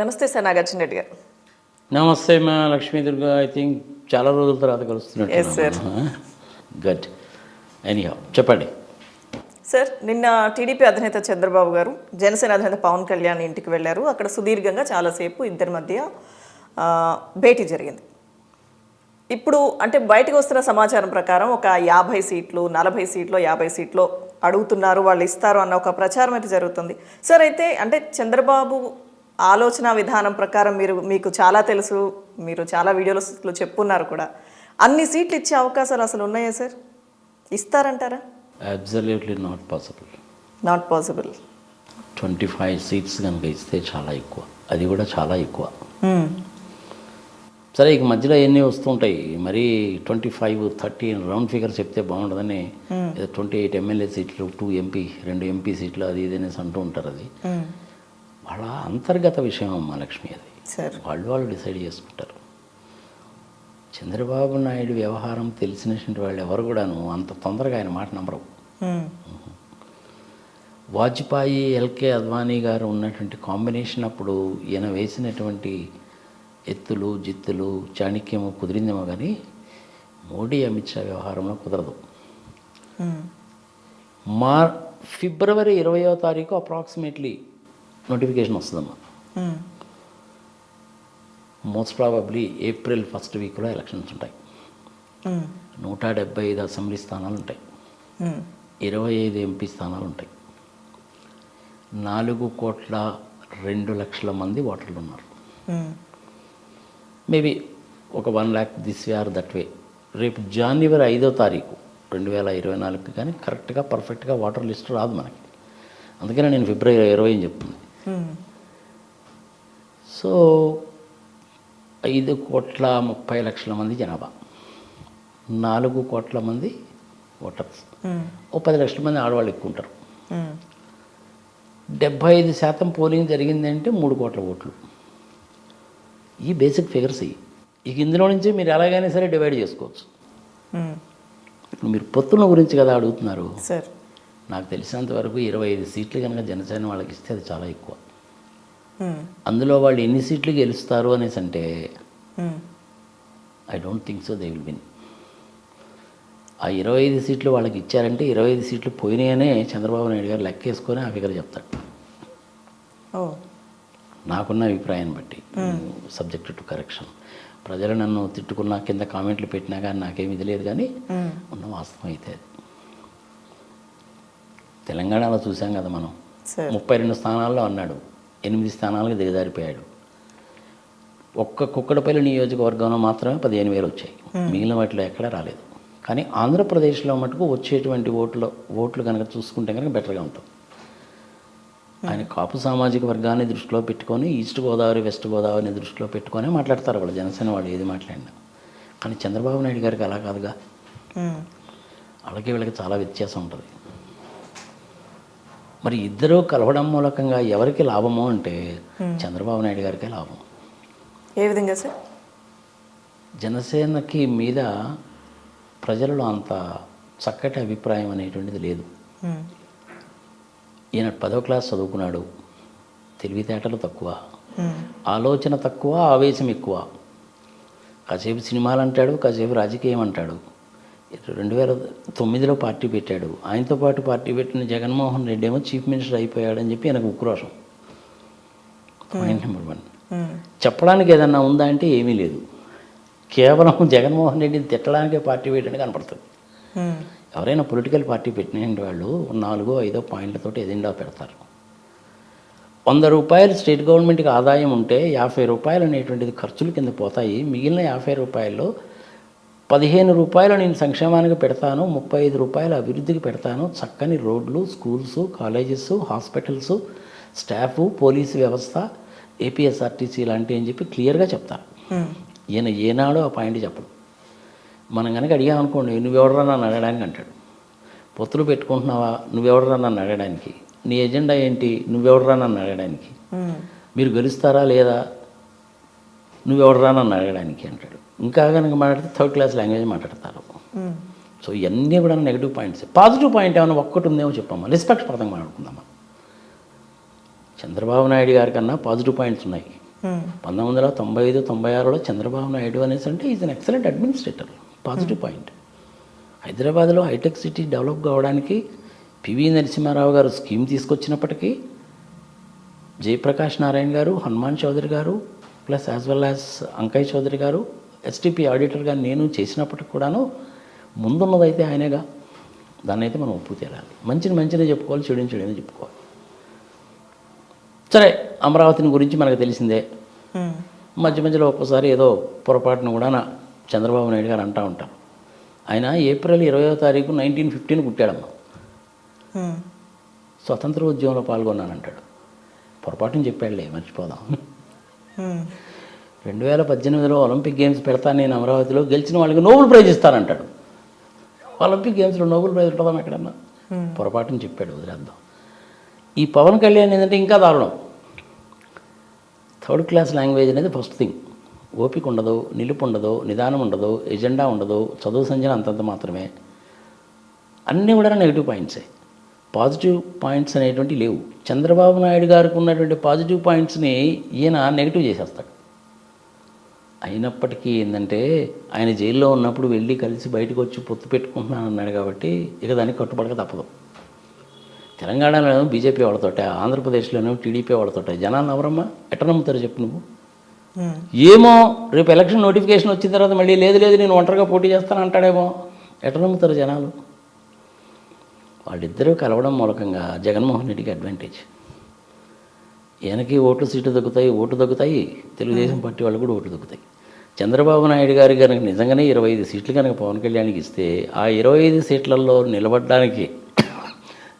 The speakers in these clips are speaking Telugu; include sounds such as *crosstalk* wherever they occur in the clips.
నమస్తే సార్ నాగార్జున రెడ్డి గారు. నమస్తే మా లక్ష్మీ దుర్గా. ఐ థింక్ చాలా రోజుల తర్వాత. కలుస్తున్నట్టు ఎనీహా *laughs* చెప్పండి. సార్ నిన్న టీడీపీ అధినేత చంద్రబాబు గారు జనసేన అధినేత పవన్ కళ్యాణ్ ఇంటికి వెళ్ళారు. అక్కడ సుదీర్ఘంగా చాలాసేపు ఇద్దరి మధ్య భేటీ జరిగింది. ఇప్పుడు అంటే బయటకు వస్తున్న సమాచారం ప్రకారం ఒక యాభై సీట్లు నలభై సీట్లు యాభై సీట్లు అడుగుతున్నారు వాళ్ళు ఇస్తారు అన్న ఒక ప్రచారం అయితే జరుగుతుంది. సార్ అయితే అంటే చంద్రబాబు ఆలోచన విధానం ప్రకారం మీరు మీకు చాలా తెలుసు మీరు చాలా వీడియోలో చెప్పున్నారు కూడా. అన్ని సీట్లు ఇచ్చే అవకాశాలు అసలు ఉన్నాయా sir? ఇస్తారంటారా? Absolutely not possible not possible twenty five seats కనుక ఇస్తే చాలా ఎక్కువ. అది కూడా చాలా ఎక్కువ. సరే ఇక మధ్యలో ఎన్ని వస్తుంటాయి? మరి twenty five thirty round figure చెప్తే బాగుండదని ఏదో ట్వంటీ ఎయిట్ ఎమ్మెల్యే సీట్లు టూ ఎంపీ రెండు ఎంపీ సీట్లు అది ఇది అనేసి అంటూ ఉంటారు అది. వాళ్ళ అంతర్గత విషయం అమ్మా లక్ష్మి అది. వాళ్ళు వాళ్ళు డిసైడ్ చేసుకుంటారు. చంద్రబాబు నాయుడు వ్యవహారం తెలిసినటువంటి వాళ్ళు ఎవరు కూడాను అంత తొందరగా ఆయన మాట నమ్మరు. వాజ్పేయి ఎల్కే అద్వానీ గారు ఉన్నటువంటి కాంబినేషన్ అప్పుడు ఈయన వేసినటువంటి ఎత్తులు జిత్తులు చాణక్యము కుదిరిందేమో కానీ మోడీ అమిత్ షా వ్యవహారంలో కుదరదు. మా ఫిబ్రవరి ఇరవయో తారీఖు అప్రాక్సిమేట్లీ నోటిఫికేషన్ వస్తుందమ్మా. మోస్ట్ ప్రాబబ్లీ ఏప్రిల్ ఫస్ట్ వీక్లో ఎలక్షన్స్ ఉంటాయి. నూట డెబ్బై ఐదు అసెంబ్లీ స్థానాలు ఉంటాయి. ఇరవై ఐదు ఎంపీ స్థానాలు ఉంటాయి. నాలుగు కోట్ల రెండు లక్షల మంది ఓటర్లు ఉన్నారు. మేబీ ఒక one lakh this way or that way. రేపు జనవరి ఐదో తారీఖు రెండు వేల ఇరవై నాలుగుకి కానీ కరెక్ట్గా పర్ఫెక్ట్గా వాటర్ లిస్ట్ రాదు మనకి. అందుకనే నేను ఫిబ్రవరి ఇరవై అని చెప్తుంది సో ఐదు కోట్ల ముప్పై లక్షల మంది జనాభా. నాలుగు కోట్ల మంది ఓటర్స్. ఓ పది లక్షల మంది ఆడవాళ్ళు ఎక్కువ ఉంటారు. డెబ్భై ఐదు శాతం పోలింగ్ జరిగిందంటే మూడు కోట్ల ఓట్లు. ఈ బేసిక్ ఫిగర్స్ ఇవి. ఇక ఇందులో నుంచి మీరు ఎలాగైనా సరే డివైడ్ చేసుకోవచ్చు. ఇప్పుడు మీరు పొత్తుల గురించి కదా అడుగుతున్నారు? సార్. నాకు తెలిసినంత వరకు ఇరవై ఐదు సీట్లు కనుక జనసేన వాళ్ళకి ఇస్తే అది చాలా ఎక్కువ. అందులో వాళ్ళు ఎన్ని సీట్లు గెలుస్తారు అనేసి అంటే I don't think so they will win ఆ ఇరవై ఐదు సీట్లు వాళ్ళకి ఇచ్చారంటే ఇరవై ఐదు సీట్లు పోయినాయనే చంద్రబాబు నాయుడు గారు లెక్కేసుకొని ఆ ఫిగర్ చెప్తాడు. నాకున్న అభిప్రాయాన్ని బట్టి సబ్జెక్ట్ టు కరెక్షన్ ప్రజలు నన్ను తిట్టుకున్నా కింద కామెంట్లు పెట్టినా కానీ నాకేమి ఇది లేదు కానీ ఉన్న వాస్తవం అయితే. అది తెలంగాణలో చూసాం కదా మనం. ముప్పై రెండు స్థానాల్లో అన్నాడు. ఎనిమిది స్థానాలకు దిగజారిపోయాడు. ఒక్క కుక్కడపల్లి నియోజకవర్గంలో మాత్రమే పదిహేను వేలు వచ్చాయి. మిగిలిన వాటిలో ఎక్కడా రాలేదు. కానీ ఆంధ్రప్రదేశ్లో మటుకు వచ్చేటువంటి ఓట్లు ఓట్లు కనుక చూసుకుంటే కనుక బెటర్గా ఉంటుంది ఆయన కాపు సామాజిక వర్గాన్ని దృష్టిలో పెట్టుకొని ఈస్ట్ గోదావరి వెస్ట్ గోదావరిని దృష్టిలో పెట్టుకొని మాట్లాడతారు వాళ్ళు. జనసేన వాళ్ళు ఏది మాట్లాడినా. కానీ చంద్రబాబు నాయుడు గారికి అలా కాదుగా. వాళ్ళకి వీళ్ళకి చాలా వ్యత్యాసం ఉంటుంది. మరి ఇద్దరూ కలవడం మూలకంగా ఎవరికి లాభము అంటే చంద్రబాబు నాయుడు గారికే లాభం. ఏ విధంగా సార్? జనసేనకి మీద ప్రజలలో అంత చక్కటి అభిప్రాయం అనేటువంటిది లేదు. ఈయన పదో క్లాస్ చదువుకున్నాడు. తెలివితేటలు తక్కువ. ఆలోచన తక్కువ ఆవేశం ఎక్కువ. కాసేపు సినిమాలు అంటాడు కాసేపు రాజకీయం అంటాడు. రెండు వేల తొమ్మిదిలో పార్టీ పెట్టాడు. ఆయనతో పాటు పార్టీ పెట్టిన జగన్మోహన్ రెడ్డి ఏమో చీఫ్ మినిస్టర్ అయిపోయాడని చెప్పి ఆయనకు ఉక్రోషం. Point number one. చెప్పడానికి ఏదన్నా ఉందా అంటే ఏమీ లేదు. కేవలం జగన్మోహన్ రెడ్డిని తిట్టడానికే పార్టీ పెట్టినట్టు కనపడుతుంది. ఎవరైనా పొలిటికల్ పార్టీ పెట్టిన వాళ్ళు నాలుగో ఐదో పాయింట్లతోటి ఎజెండా పెడతారు. వంద రూపాయలు స్టేట్ గవర్నమెంట్కి ఆదాయం ఉంటే యాభై రూపాయలు అనేటువంటిది ఖర్చుల కింద పోతాయి. మిగిలిన యాభై రూపాయల్లో పదిహేను రూపాయలు నేను సంక్షేమానికి పెడతాను ముప్పై ఐదు రూపాయలు అభివృద్ధికి పెడతాను. చక్కని రోడ్లు schools colleges hospitals staff police వ్యవస్థ ఏపీఎస్ఆర్టీసీ లాంటివి అని చెప్పి క్లియర్గా చెప్తారు. ఈయన ఏనాడో ఆ పాయింట్ చెప్పడు. మనం కనుక అడిగామనుకోండి నువ్వెవడరా నన్ను అడగడానికి? అంటాడు. పొత్తులు పెట్టుకుంటున్నావా? నువ్వెవడరా నన్ను అడగడానికి? నీ ఎజెండా ఏంటి? నువ్వెవడరా నన్ను అడగడానికి? మీరు గెలుస్తారా లేదా? నువ్వెవడరా నన్ను అడగడానికి? అంటాడు. ఇంకా కనుక మాట్లాడితే థర్డ్ క్లాస్ లాంగ్వేజ్ మాట్లాడతారు. సో ఇవన్నీ కూడా నెగిటివ్ పాయింట్స్ పాజిటివ్ పాయింట్ ఏమైనా ఒక్కటి ఉందేమో చెప్పమ్మా. రెస్పెక్ట్ పరంగా మాట్లాడుకుందామా? చంద్రబాబు నాయుడు గారి కన్నా పాజిటివ్ పాయింట్స్ ఉన్నాయి. పంతొమ్మిది వందల తొంభై ఐదు తొంభై ఆరులో చంద్రబాబు నాయుడు అనేసి అంటే is an excellent administrator positive point. హైదరాబాద్లో హైటెక్ సిటీ డెవలప్ కావడానికి పివి నరసింహారావు గారు స్కీమ్ తీసుకొచ్చినప్పటికీ జయప్రకాష్ నారాయణ గారు హనుమాన్ చౌదరి గారు plus as well as Ankaiah Chowdary గారు ఎస్టీపీ ఆడిటర్గా నేను చేసినప్పటికి కూడాను ముందున్నదైతే ఆయనేగా. దాన్ని అయితే మనం ఒప్పు తేలాలి. మంచిని మంచినే చెప్పుకోవాలి చెడుని చెడుని చెప్పుకోవాలి. సరే అమరావతిని గురించి మనకు తెలిసిందే. మధ్య మధ్యలో ఒక్కోసారి ఏదో పొరపాటును కూడా చంద్రబాబు నాయుడు గారు అంటూ ఉంటారు ఆయన ఏప్రిల్ ఇరవయో తారీఖు నైన్టీన్ ఫిఫ్టీన్ పుట్టాడమ్మా స్వతంత్ర ఉద్యమంలో పాల్గొన్నానంటాడు. పొరపాటుని చెప్పాడులే మర్చిపోదాం. రెండు వేల పద్దెనిమిదిలో ఒలింపిక్ గేమ్స్ పెడతాను నేను అమరావతిలో గెలిచిన వాళ్ళకి నోబెల్ ప్రైజ్ ఇస్తానంటాడు. ఒలింపిక్ గేమ్స్లో నోబెల్ ప్రైజ్ ఉంటుందాం ఎక్కడన్నా పొరపాటుని చెప్పాడు వదిలేద్దాం. ఈ పవన్ కళ్యాణ్ ఏంటంటే ఇంకా దారుణం. థర్డ్ క్లాస్ లాంగ్వేజ్ అనేది ఫస్ట్ థింగ్. ఓపిక ఉండదు నిలుపు ఉండదు నిదానం ఉండదు ఎజెండా ఉండదు చదువు సంజన అంతంత మాత్రమే. అన్నీ కూడా నెగిటివ్ పాయింట్సే పాజిటివ్ పాయింట్స్ అనేటువంటి లేవు. చంద్రబాబు నాయుడు గారికి ఉన్నటువంటి పాజిటివ్ పాయింట్స్ని ఈయన నెగిటివ్ చేసేస్తాడు. అయినప్పటికీ ఏంటంటే ఆయన జైల్లో ఉన్నప్పుడు వెళ్ళి కలిసి బయటకు వచ్చి పొత్తు పెట్టుకుంటున్నాను అన్నాడు కాబట్టి ఇక దానికి కట్టుబడక తప్పదు. తెలంగాణలో బీజేపీ వాళ్ళతోటే ఆంధ్రప్రదేశ్లోనూ టీడీపీ వాళ్ళతోటే. జనాలు ఎవరమ్మా ఎట్ట నమ్ముతారు చెప్పు నువ్వు? ఏమో రేపు ఎలక్షన్ నోటిఫికేషన్ వచ్చిన తర్వాత మళ్ళీ లేదు లేదు నేను ఒంటరిగా పోటీ చేస్తాను అంటాడేమో. ఎట్ట నమ్ముతారు జనాలు? వాళ్ళిద్దరూ కలవడం మూలకంగా జగన్మోహన్ రెడ్డికి అడ్వాంటేజ్ ఈయనకి ఓట్లు సీట్లు దక్కుతాయి ఓటు దక్కుతాయి. తెలుగుదేశం పార్టీ వాళ్ళు కూడా ఓట్లు దక్కుతాయి. చంద్రబాబు నాయుడు గారి కనుక నిజంగానే ఇరవై ఐదు సీట్లు కనుక పవన్ కళ్యాణ్కి ఇస్తే ఆ ఇరవై ఐదు సీట్లలో నిలబడడానికి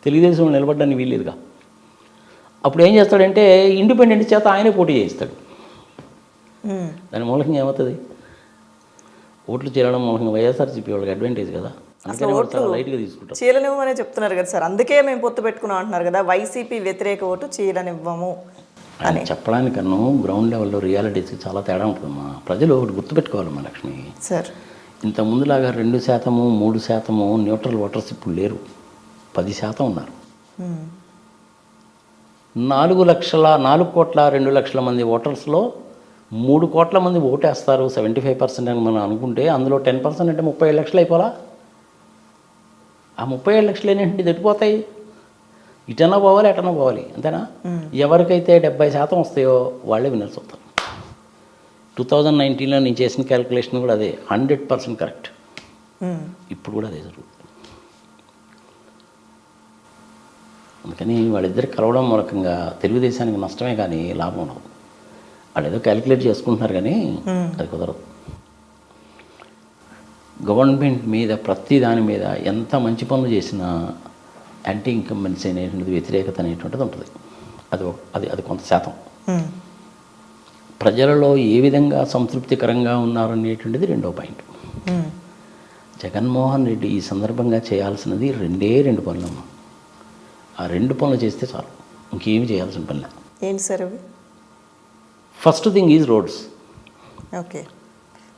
తెలుగుదేశం నిలబడడానికి వీల్లేదుగా. అప్పుడు ఏం చేస్తాడంటే ఇండిపెండెంట్ చేత ఆయనే పోటీ చేయిస్తాడు. దాని మూలకంగా ఏమవుతుంది? ఓట్లు చేరడం మూలకంగా వైఎస్ఆర్సీపీ వాళ్ళకి అడ్వాంటేజ్ కదా. తీసుకుంటారు చీలనివ్వమనే చెప్తున్నారు కదా సార్. అందుకే మేము పొత్తు పెట్టుకున్నాం అంటున్నారు కదా. వైసీపీ వ్యతిరేక ఓటు చీలనివ్వము అని. చెప్పడానికన్నా గ్రౌండ్ లెవెల్లో రియాలిటీస్కి చాలా తేడా ఉంటుందమ్మా ప్రజలు ఒకటి గుర్తుపెట్టుకోవాలమ్మా లక్ష్మి. సార్. ఇంత ముందులాగా రెండు శాతము మూడు శాతము న్యూట్రల్ ఓటర్స్ ఇప్పుడు లేరు. పది శాతం ఉన్నారు. నాలుగు లక్షల నాలుగు కోట్ల రెండు లక్షల మంది ఓటర్స్లో మూడు కోట్ల మంది ఓటేస్తారు సెవెంటీ ఫైవ్ పర్సెంట్ అని మనం అనుకుంటే అందులో టెన్ పర్సెంట్ అంటే ముప్పై ఏడు లక్షలు అయిపోలా? ఆ ముప్పై ఏడు లక్షలు ఏంటంటే తట్టిపోతాయి? ఇటన్నా పోవాలి ఎటన్నా పోవాలి అంతేనా? ఎవరికైతే డెబ్బై శాతం వస్తాయో వాళ్ళే విన్నర్స్ అవుతారు. టూ థౌజండ్ నైన్టీన్లో నేను చేసిన క్యాలిక్యులేషన్ కూడా అదే హండ్రెడ్ పర్సెంట్ కరెక్ట్ ఇప్పుడు కూడా అదే జరుగుతుంది. అందుకని వాళ్ళిద్దరు కలవడం మూలకంగా తెలుగుదేశానికి నష్టమే కానీ లాభం ఉండదు. వాళ్ళు ఏదో క్యాలిక్యులేట్ చేసుకుంటున్నారు కానీ అది కుదరదు. గవర్నమెంట్ మీద ప్రతి దాని మీద ఎంత మంచి పనులు చేసినా యాంటీ ఇన్కంబెన్సీ అనేటువంటిది వ్యతిరేకత అనేటువంటిది ఉంటుంది. అది అది అది కొంత శాతం. ప్రజలలో ఏ విధంగా సంతృప్తికరంగా ఉన్నారనేటువంటిది రెండో పాయింట్. జగన్మోహన్ రెడ్డి ఈ సందర్భంగా చేయాల్సినది రెండే రెండు పనులమ్మ ఆ రెండు పనులు చేస్తే చాలు. ఇంకేమి చేయాల్సిన పని లేదు. ఏంటి సార్ అవి? First thing is roads okay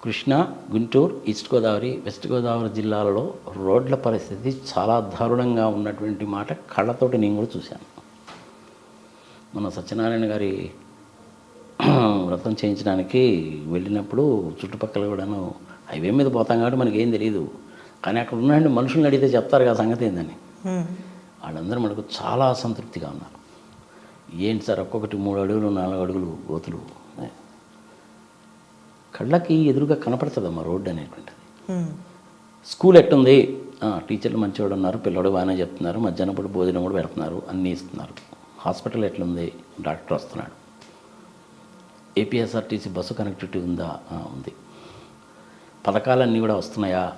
Krishna Guntur east Godavari west Godavari జిల్లాలలో రోడ్ల పరిస్థితి చాలా దారుణంగా ఉన్నటువంటి మాట కళ్ళతోటి నేను కూడా చూశాను. మన సత్యనారాయణ గారి *clears throat* వ్రతం చేయించడానికి వెళ్ళినప్పుడు చుట్టుపక్కల కూడాను హైవే మీద పోతాం కాబట్టి మనకి ఏం తెలియదు కానీ అక్కడ ఉన్న మనుషుల్ని అడిగితే చెప్తారు కదా సంగతి ఏందని. వాళ్ళందరూ మనకు చాలా అసంతృప్తిగా ఉన్నారు. ఏంటి సార్? ఒక్కొక్కటి మూడు అడుగులు నాలుగు అడుగులు గోతులు కళ్ళకి ఎదురుగా కనపడుతుందమ్మా రోడ్డు అనేటువంటిది. స్కూల్ ఎట్టుంది? టీచర్లు మంచివాడు ఉన్నారు పిల్లడు బాగానే చెప్తున్నారు మధ్యాహ్నం పూట భోజనం కూడా పెడుతున్నారు అన్నీ ఇస్తున్నారు. హాస్పిటల్ ఎట్లుంది? డాక్టర్ వస్తున్నాడు. ఏపీఎస్ఆర్టీసీ బస్సు కనెక్టివిటీ ఉందా? ఉంది. పథకాలన్నీ కూడా వస్తున్నాయా?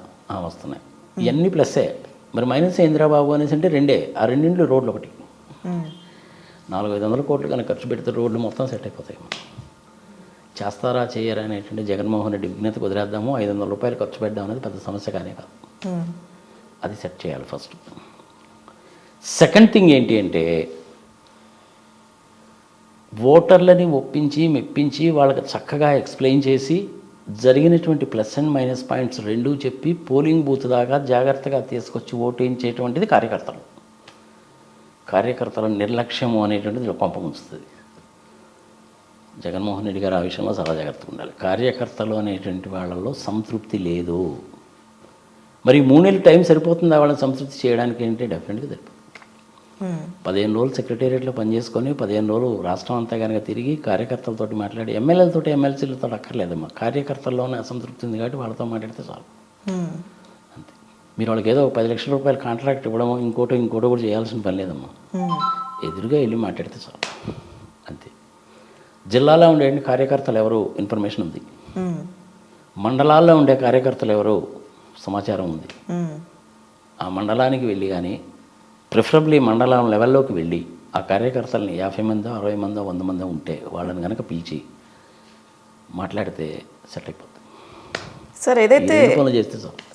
వస్తున్నాయి. ఇవన్నీ ప్లస్సే. మరి మైనస్ ఇందిరాబాబు అనేసి అంటే రెండే. ఆ రెండింటిలో రోడ్లు ఒకటి. నాలుగు ఐదు వందల కోట్లు కనుక ఖర్చు పెడితే రోడ్లు మొత్తం సెట్ అయిపోతాయి. చేస్తారా చేయరా అనేటువంటి జగన్మోహన్ రెడ్డి విజ్ఞత కుదిరేద్దాము ఐదు వందల రూపాయలు ఖర్చు పెడదాం అనేది పెద్ద సమస్య కానీ కాదు. అది సెట్ చేయాలి ఫస్ట్. సెకండ్ థింగ్ ఏంటి అంటే ఓటర్లని ఒప్పించి మెప్పించి వాళ్ళకి చక్కగా ఎక్స్ప్లెయిన్ చేసి జరిగినటువంటి ప్లస్ అండ్ మైనస్ పాయింట్స్ రెండూ చెప్పి పోలింగ్ బూత్ దాకా జాగ్రత్తగా తీసుకొచ్చి ఓటు వేయించేటువంటిది కార్యకర్తలు. కార్యకర్తల నిర్లక్ష్యము అనేటువంటిది కొంప జగన్మోహన్ రెడ్డి గారు ఆ విషయంలో చాలా జాగ్రత్తగా ఉండాలి. కార్యకర్తలు అనేటువంటి వాళ్ళలో సంతృప్తి లేదు. మరి మూడు నెలలు టైం సరిపోతుందా వాళ్ళని సంతృప్తి చేయడానికి ఏంటి డెఫినెట్గా సరిపోతుంది. పదిహేను రోజులు సెక్రటేరియట్లో పనిచేసుకొని పదిహేను రోజులు రాష్ట్రం అంతా కనుక తిరిగి కార్యకర్తలతో మాట్లాడి ఎమ్మెల్యేలతో ఎమ్మెల్సీలతో అక్కర్లేదమ్మా. కార్యకర్తల్లోనే అసంతృప్తి ఉంది కాబట్టి వాళ్ళతో మాట్లాడితే చాలు. మీరు వాళ్ళకి ఏదో పది లక్షల రూపాయల కాంట్రాక్ట్ ఇవ్వడమో ఇంకోటో ఇంకోటో కూడా చేయాల్సిన పని లేదమ్మా. మ్మ్. ఎదురుగా వెళ్ళి మాట్లాడితే చాలు. అంతే. జిల్లాలో ఉండే కార్యకర్తలు ఎవరు? ఇన్ఫర్మేషన్ ఉంది. మండలాల్లో ఉండే కార్యకర్తలు ఎవరు? సమాచారం ఉంది. ఆ మండలానికి వెళ్ళి కానీ ప్రిఫరబ్లీ మండలం లెవెల్లోకి వెళ్ళి ఆ కార్యకర్తల్ని యాభై మందో అరవై మందో వంద మందో ఉంటే వాళ్ళని కనుక పిలిచి మాట్లాడితే సెట్ అయిపోతుంది సార్ ఏదైతే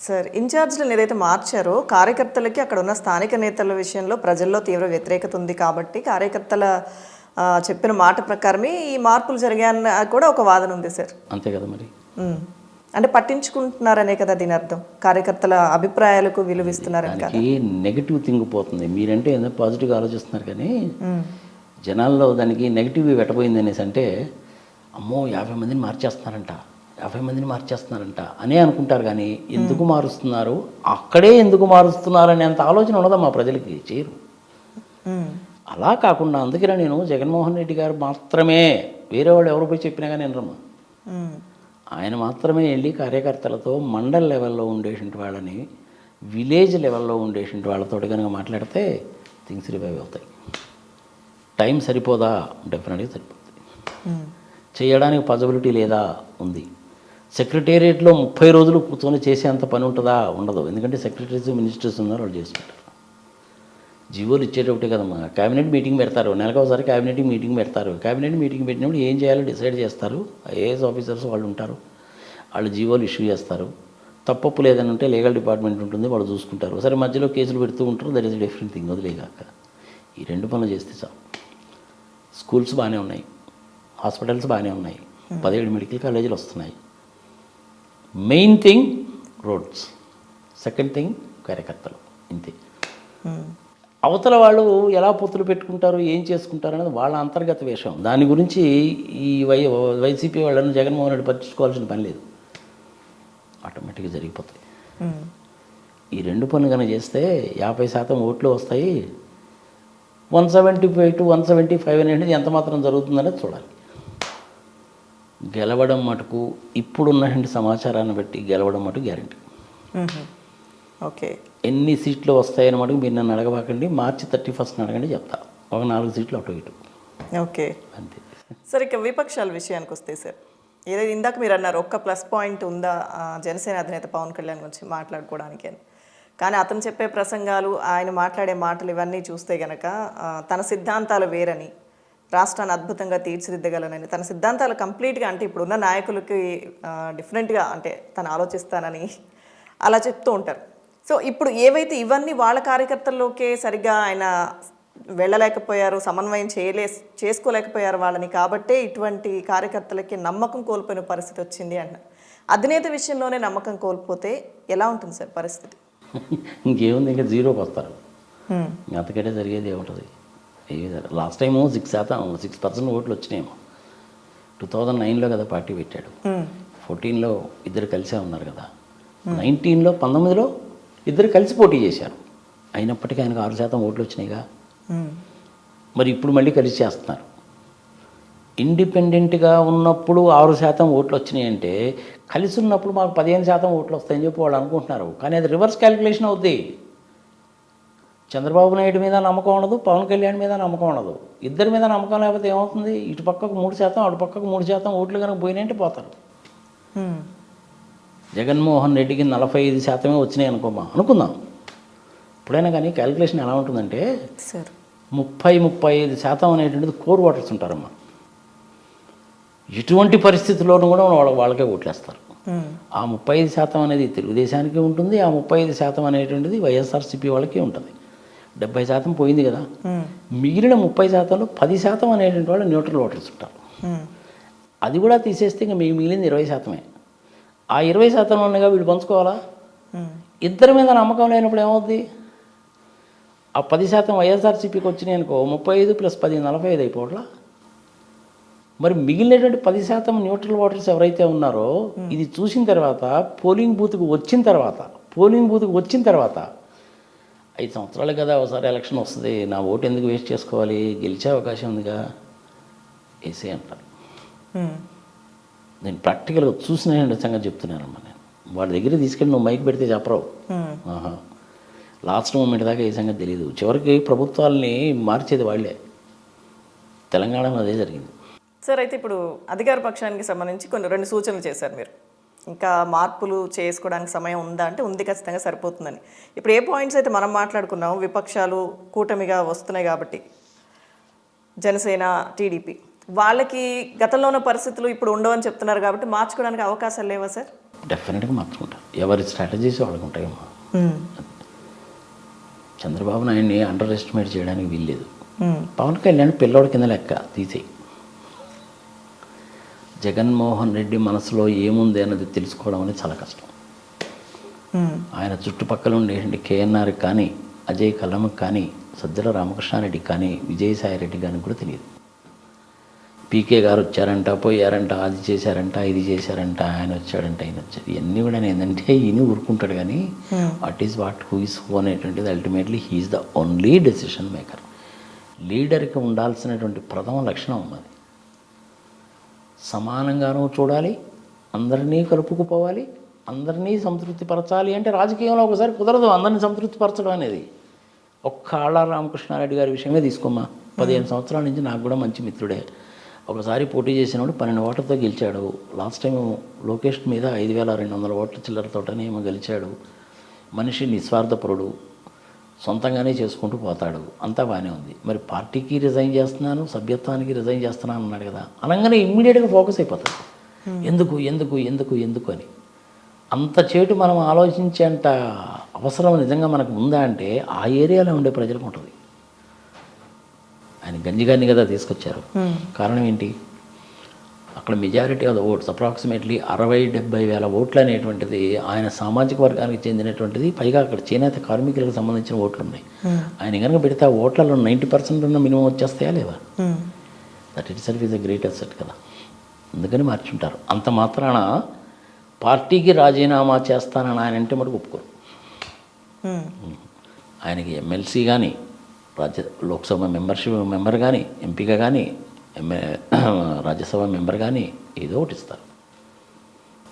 సార్? ఇన్ఛార్జ్లను ఏదైతే మార్చారో కార్యకర్తలకి అక్కడ ఉన్న స్థానిక నేతల విషయంలో ప్రజల్లో తీవ్ర వ్యతిరేకత ఉంది కాబట్టి కార్యకర్తల చెప్పిన మాట ప్రకారమే ఈ మార్పులు జరిగాయన్న కూడా ఒక వాదన ఉంది సార్. అంతే కదా మరి. అంటే పట్టించుకుంటున్నారనే కదా దీని అర్థం. కార్యకర్తల అభిప్రాయాలకు విలువిస్తున్నారని కదా. నెగిటివ్ థింగ్ పోతుంది. మీరంటే ఏదో పాజిటివ్గా ఆలోచిస్తున్నారు కానీ. జనాల్లో దానికి నెగిటివ్ పెట్టబోయింది అనేసి అంటే అమ్మో యాభై మందిని మార్చేస్తున్నారంట. యాభై మందిని మార్చేస్తున్నారంట. అనే అనుకుంటారు కానీ ఎందుకు మారుస్తున్నారు? అక్కడే ఎందుకు మారుస్తున్నారు అనేంత ఆలోచన ఉండదమ్మా ప్రజలకి? చేయరు. అలా కాకుండా అందుకనే నేను జగన్మోహన్ రెడ్డి గారు మాత్రమే వేరే వాళ్ళు ఎవరు పోయి చెప్పినా కానీ వినరమ్మా మ్మ్. ఆయన మాత్రమే వెళ్ళి కార్యకర్తలతో మండల్ లెవెల్లో ఉండేటువంటి వాళ్ళని విలేజ్ లెవెల్లో ఉండేటువంటి వాళ్ళతో కనుక మాట్లాడితే థింగ్స్ రివైవ్ అవుతాయి. టైం సరిపోదా? డెఫినెట్గా సరిపోతుంది. చేయడానికి పాసిబిలిటీ లేదా? ఉంది. సెక్రటేరియట్లో ముప్పై రోజులు కూర్చొని చేసేంత పని ఉంటుందా? ఉండదు. ఎందుకంటే సెక్రటరీస్ మినిస్టర్స్ ఉన్నారు వాళ్ళు చేసుకుంటారు జీవోలు ఇచ్చేటప్పుడే కదమ్మా క్యాబినెట్ మీటింగ్ పెడతారు. నెలకు ఒకసారి క్యాబినెట్ మీటింగ్ పెడతారు. క్యాబినెట్ మీటింగ్ పెట్టినప్పుడు ఏం చేయాలో డిసైడ్ చేస్తారు. ఐఏఎస్ ఆఫీసర్స్ వాళ్ళు ఉంటారు. వాళ్ళు జీవోలు ఇష్యూ చేస్తారు. తప్పప్పు లేదని ఉంటే లీగల్ డిపార్ట్మెంట్ ఉంటుంది వాళ్ళు చూసుకుంటారు. సరే మధ్యలో కేసులు పెడుతూ ఉంటారు. దట్ ఈస్ డిఫరెంట్ థింగ్ వదిలేగాక ఈ రెండు పనులు చేస్తే చాలు. స్కూల్స్ బాగానే ఉన్నాయి. హాస్పిటల్స్ బాగానే ఉన్నాయి. పదిహేడు మెడికల్ కాలేజీలు వస్తున్నాయి. Main thing roads second thing కార్యకర్తలు. ఇంతే. మ్మ్. అవతల వాళ్ళు ఎలా పొత్తులు పెట్టుకుంటారు ఏం చేసుకుంటారు అనేది వాళ్ళ అంతర్గత విషయం దాని గురించి ఈ వై వైసీపీ వాళ్ళని జగన్మోహన్ రెడ్డి పట్టించుకోవాల్సిన పని లేదు. ఆటోమేటిక్గా జరిగిపోతాయి. మ్మ్. ఈ రెండు పనులు కనుక చేస్తే యాభై శాతం ఓట్లు వస్తాయి. One seventy five to one seventy five అనేది ఎంత మాత్రం జరుగుతుందనేది చూడాలి. గెలవడం మటుకు ఇప్పుడున్నటువంటి సమాచారాన్ని బట్టి గెలవడం మటుకు గ్యారంటీ. ఓకే. ఎన్ని సీట్లు వస్తాయని మటుకు మీరు నన్ను అడగబాకండి. మార్చి థర్టీ ఫస్ట్ అడగండి చెప్తా. ఒక నాలుగు సీట్లు అటు ఇటు. ఓకే. అంతే. సార్ ఇక విపక్షాల విషయానికి వస్తే సార్ ఏదైతే ఇందాక మీరు అన్నారు ఒక్క ప్లస్ పాయింట్ ఉందా జనసేన అధినేత పవన్ కళ్యాణ్ గురించి మాట్లాడుకోవడానికి అని. కానీ అతను చెప్పే ప్రసంగాలు ఆయన మాట్లాడే మాటలు ఇవన్నీ చూస్తే గనక తన సిద్ధాంతాలు వేరని రాష్ట్రాన్ని అద్భుతంగా తీర్చిదిద్దగలనని. తన సిద్ధాంతాలు కంప్లీట్గా అంటే ఇప్పుడున్న నాయకులకి డిఫరెంట్గా అంటే తను ఆలోచిస్తానని అలా చెప్తూ ఉంటారు. సో ఇప్పుడు ఏవైతే ఇవన్నీ వాళ్ళ కార్యకర్తల్లోకే సరిగ్గా ఆయన వెళ్ళలేకపోయారు సమన్వయం చేయలే చేసుకోలేకపోయారు వాళ్ళని కాబట్టే ఇటువంటి కార్యకర్తలకి నమ్మకం కోల్పోయిన పరిస్థితి వచ్చింది అంట అధినేత విషయంలోనే నమ్మకం కోల్పోతే ఎలా ఉంటుంది సార్ పరిస్థితి? ఇంకేముంది ఇంకా జీరోకి వస్తారు. అంతకంటే జరిగేది ఏముంటుంది? జరగదు లాస్ట్ టైము సిక్స్ శాతం సిక్స్ పర్సెంట్ ఓట్లు వచ్చినాయేమో. టూ థౌజండ్ నైన్లో కదా పార్టీ పెట్టాడు. ఫోర్టీన్లో ఇద్దరు కలిసే ఉన్నారు కదా. నైన్టీన్లో పంతొమ్మిదిలో ఇద్దరు కలిసి పోటీ చేశారు. అయినప్పటికీ ఆయనకు ఆరు శాతం ఓట్లు వచ్చినాయిగా. మరి ఇప్పుడు మళ్ళీ కలిసి చేస్తున్నారు. ఇండిపెండెంట్గా ఉన్నప్పుడు ఆరు శాతం ఓట్లు వచ్చినాయి అంటే కలిసి ఉన్నప్పుడు మాకు పదిహేను శాతం ఓట్లు వస్తాయని చెప్పి వాళ్ళు అనుకుంటున్నారు. కానీ అది రివర్స్ క్యాలిక్యులేషన్ అవుద్ది. చంద్రబాబు నాయుడు మీద నమ్మకం ఉండదు పవన్ కళ్యాణ్ మీద నమ్మకం ఉండదు. ఇద్దరి మీద నమ్మకం లేకపోతే ఏమవుతుంది? ఇటు పక్కకు మూడు శాతం అటు పక్కకు మూడు శాతం ఓట్లు కనుక పోయినంటే పోతారు. జగన్మోహన్ రెడ్డికి నలభై ఐదు శాతమే వచ్చినాయి అనుకోమా? అనుకుందాం. ఇప్పుడైనా కానీ క్యాలిక్యులేషన్ ఎలా ఉంటుందంటే సార్. ముప్పై ముప్పై ఐదు శాతం అనేటువంటిది కోర్ ఓటర్స్ ఉంటారమ్మా. ఎటువంటి పరిస్థితుల్లోనూ కూడా వాళ్ళ వాళ్ళకే ఓట్లేస్తారు. ఆ ముప్పై ఐదు శాతం అనేది తెలుగుదేశానికి ఉంటుంది ఆ ముప్పై ఐదు శాతం అనేటువంటిది వైఎస్ఆర్సీపీ వాళ్ళకి ఉంటుంది. డెబ్బై శాతం పోయింది కదా. మిగిలిన ముప్పై శాతంలో పది శాతం అనేటువంటి వాళ్ళు న్యూట్రల్ ఓటర్స్ ఉంటారు. అది కూడా తీసేస్తే ఇంకా మీకు మిగిలింది ఇరవై శాతమే. ఆ ఇరవై శాతంలోనేగా వీళ్ళు పంచుకోవాలా. ఇద్దరి మీద నమ్మకం లేనప్పుడు ఏమవుద్ది? ఆ పది శాతం వైఎస్ఆర్సీపీకి వచ్చినాయి అనుకో ముప్పై ఐదు ప్లస్ పది నలభై ఐదు అయిపోవట్లా? మరి మిగిలినటువంటి పది శాతం న్యూట్రల్ ఓటర్స్ ఎవరైతే ఉన్నారో ఇది చూసిన తర్వాత పోలింగ్ బూత్కి వచ్చిన తర్వాత పోలింగ్ బూత్కి వచ్చిన తర్వాత ఐదు సంవత్సరాలు కదా ఒకసారి ఎలక్షన్ వస్తుంది నా ఓటు ఎందుకు వేస్ట్ చేసుకోవాలి? గెలిచే అవకాశం ఉందిగా? వేసే అంటారు. నేను ప్రాక్టికల్గా చూసిన సంగతి చెప్తున్నానమ్మా నేను. వాడి దగ్గర తీసుకెళ్ళి నువ్వు మైక్ పెడితే చెప్పరావు. ఆహా. లాస్ట్ మూమెంట్ దాకా ఏ సంగతి తెలియదు చివరికి ప్రభుత్వాల్ని మార్చేది వాళ్ళే. తెలంగాణలో అదే జరిగింది. సార్ అయితే ఇప్పుడు అధికార పక్షానికి సంబంధించి కొన్ని రెండు సూచనలు చేశారు మీరు. ఇంకా మార్పులు చేసుకోవడానికి సమయం ఉందా అంటే ఉంది ఖచ్చితంగా సరిపోతుందని. ఇప్పుడు ఏ పాయింట్స్ అయితే మనం మాట్లాడుకున్నాం విపక్షాలు కూటమిగా వస్తున్నాయి కాబట్టి జనసేన టీడీపీ వాళ్ళకి గతంలో ఉన్న పరిస్థితులు ఇప్పుడు ఉండవని చెప్తున్నారు కాబట్టి మార్చుకోవడానికి అవకాశాలు లేవా సార్? డెఫినెట్గా మార్చుకుంటారు ఎవరి స్ట్రాటజీస్ వాళ్ళకు ఉంటాయమ్మా చంద్రబాబు నాయుడిని అండర్ ఎస్టిమేట్ చేయడానికి వీల్లేదు. పవన్ కళ్యాణ్ పిల్లోడి కింద లెక్క తీసేయి. జగన్మోహన్ రెడ్డి మనసులో ఏముంది అన్నది తెలుసుకోవడం అనేది చాలా కష్టం. ఆయన చుట్టుపక్కల ఉండేటువంటి కేఎన్ఆర్ కానీ అజయ్ కల్లమ్కి కానీ సజ్జల రామకృష్ణారెడ్డి కానీ విజయసాయి రెడ్డి కానీ కూడా తెలియదు. పీకే గారు వచ్చారంట పోయారంట అది చేశారంట ఇది చేశారంట ఆయన వచ్చాడంట ఆయన వచ్చాడు. ఇవన్నీ కూడా ఏంటంటే ఈయన ఊరుకుంటాడు కానీ what is what who is who అనేటువంటిది ultimately he is the only decision maker. లీడర్కి ఉండాల్సినటువంటి ప్రథమ లక్షణం అది. సమానంగానూ చూడాలి అందరినీ కలుపుకుపోవాలి అందరినీ సంతృప్తి పరచాలి అంటే రాజకీయంలో ఒకసారి కుదరదు అందరినీ సంతృప్తి పరచడం అనేది. ఒక్క ఆళ్ళ రామకృష్ణారెడ్డి గారి విషయమే తీసుకోమ్మా. పదిహేను సంవత్సరాల నుంచి నాకు కూడా మంచి మిత్రుడే. ఒకసారి పోటీ చేసినప్పుడు పన్నెండు ఓట్లతో గెలిచాడు. లాస్ట్ టైం లోకేష్ మీద ఐదు వేల రెండు వందల ఓట్ల చిల్లరతోటనే ఏమో గెలిచాడు. మనిషి నిస్వార్థపరుడు. సొంతంగానే చేసుకుంటూ పోతాడు. అంతా బాగానే ఉంది. మరి పార్టీకి రిజైన్ చేస్తున్నాను సభ్యత్వానికి రిజైన్ చేస్తున్నాను అన్నాడు కదా. అనగానే ఇమ్మీడియట్గా ఫోకస్ అయిపోతాడు. ఎందుకు ఎందుకు ఎందుకు ఎందుకు అని. అంత చేటు మనం ఆలోచించేంత అవసరం నిజంగా మనకు ఉందా అంటే ఆ ఏరియాలో ఉండే ప్రజలకు ఉంటుంది. ఆయన గంజిగారిని కదా తీసుకొచ్చారు. కారణం ఏంటి? అక్కడ majority of the votes approximately అరవై డెబ్బై వేల ఓట్లు అనేటువంటిది ఆయన సామాజిక వర్గానికి చెందినటువంటిది. పైగా అక్కడ చేనేత కార్మికులకు సంబంధించిన ఓట్లు ఉన్నాయి. ఆయన కనుక పెడితే ఆ ఓట్లలో నైంటీ పర్సెంట్ ఉన్న మినిమం వచ్చేస్తాయా లేవా? That itself is a great asset కదా. అందుకని మార్చుంటారు. అంత మాత్రాన పార్టీకి రాజీనామా చేస్తానని ఆయన అంటే మటుకు ఒప్పుకోరు. ఆయనకి ఎమ్మెల్సీ కానీ రాజ్య లోక్సభ మెంబర్షిప్ మెంబర్ కానీ ఎంపీగా కానీ *clears throat* రాజ్యసభ మెంబర్ కానీ ఏదో ఒకటి ఇస్తారు.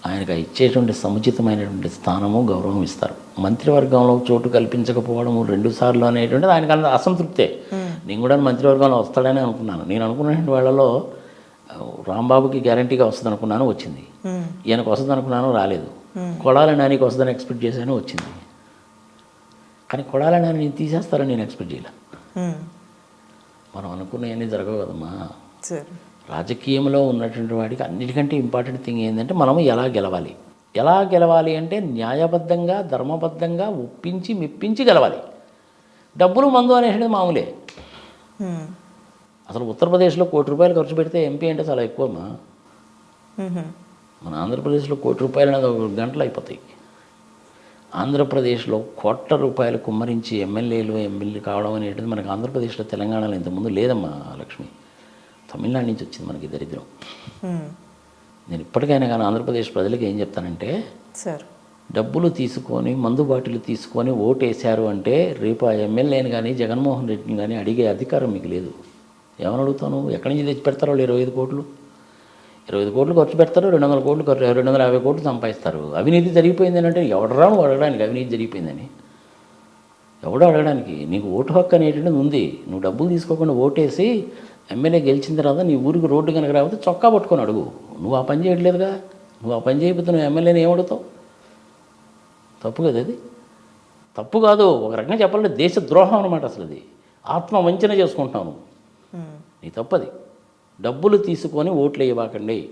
ఆయనకు ఇచ్చేటువంటి సముచితమైనటువంటి స్థానము గౌరవం ఇస్తారు. మంత్రివర్గంలో చోటు కల్పించకపోవడము రెండు సార్లు అనేటువంటిది ఆయనకు అంత అసంతృప్తే. నేను కూడా మంత్రివర్గంలో వస్తాడని అనుకున్నాను. నేను అనుకున్న వాళ్ళలో రాంబాబుకి గ్యారంటీగా వస్తుంది అనుకున్నాను వచ్చింది ఈయనకు వస్తుంది అనుకున్నాను రాలేదు కొడాల నానికి వస్తుందని ఎక్స్పెక్ట్ చేశాను వచ్చింది. కానీ కొడాల నాని నేను తీసేస్తారని నేను ఎక్స్పెక్ట్ చేయలే. మనం అనుకున్నవన్నీ జరగవు కదమ్మా. రాజకీయంలో ఉన్నటువంటి వాడికి అన్నిటికంటే ఇంపార్టెంట్ థింగ్ ఏంటంటే మనం ఎలా గెలవాలి? ఎలా గెలవాలి అంటే న్యాయబద్ధంగా ధర్మబద్ధంగా ఒప్పించి మెప్పించి గెలవాలి. డబ్బులు మందు అనేటువంటిది మామూలే. అసలు ఉత్తరప్రదేశ్లో కోటి రూపాయలు ఖర్చు పెడితే ఎంపీ అంటే చాలా ఎక్కువమ్మా. మన ఆంధ్రప్రదేశ్లో కోటి రూపాయలు అనేది ఒక గంటలు అయిపోతాయి. ఆంధ్రప్రదేశ్లో కోట్ల రూపాయలు కుమ్మరించి ఎమ్మెల్యేలు ఎమ్మెల్యే కావడం అనేటిది మనకి ఆంధ్రప్రదేశ్లో తెలంగాణలో ఇంతకుముందు లేదమ్మా లక్ష్మి. తమిళనాడు నుంచి వచ్చింది మనకి దరిద్రం. నేను ఇప్పటికైనా కానీ ఆంధ్రప్రదేశ్ ప్రజలకు ఏం చెప్తానంటే సార్. డబ్బులు తీసుకొని మందు బాటిల్ తీసుకొని ఓటేశారు అంటే రేపు ఆ ఎమ్మెల్యేని కానీ జగన్మోహన్ రెడ్డిని కానీ అడిగే అధికారం మీకు లేదు. ఏమని అడుగుతాను ఎక్కడి నుంచి తెచ్చి పెడతారో వాళ్ళు ఇరవై ఐదు కోట్లు. ఇరవై ఐదు కోట్లు ఖర్చు పెడతారు రెండు వందల కోట్లు ఖర్చు రెండు వందల యాభై కోట్లు సంపాదిస్తారు. అవినీతి జరిగిపోయిందని అంటే ఎవడరా నువ్వు అడగడానికి అవినీతి జరిగిపోయిందని. ఎవడో అడగడానికి? నీకు ఓటు హక్కు అనేటువంటిది ఉంది. నువ్వు డబ్బులు తీసుకోకుండా ఓటేసి ఎమ్మెల్యే గెలిచిన తర్వాత నీ ఊరికి రోడ్డు కనుక రాకపోతే చొక్కా పట్టుకొని అడుగు. నువ్వు ఆ పని చేయట్లేదుగా. నువ్వు ఆ పని చేయకపోతే నువ్వు ఎమ్మెల్యేని ఏమడుగుతావు తప్పు కదా అది? తప్పు కాదు. ఒక రకంగా చెప్పాలంటే దేశ ద్రోహం అనమాట అసలు అది. ఆత్మ వంచన చేసుకుంటావు నువ్వు. నీ తప్పది. డబ్బులు తీసుకొని ఓట్లు వేయబాకండి.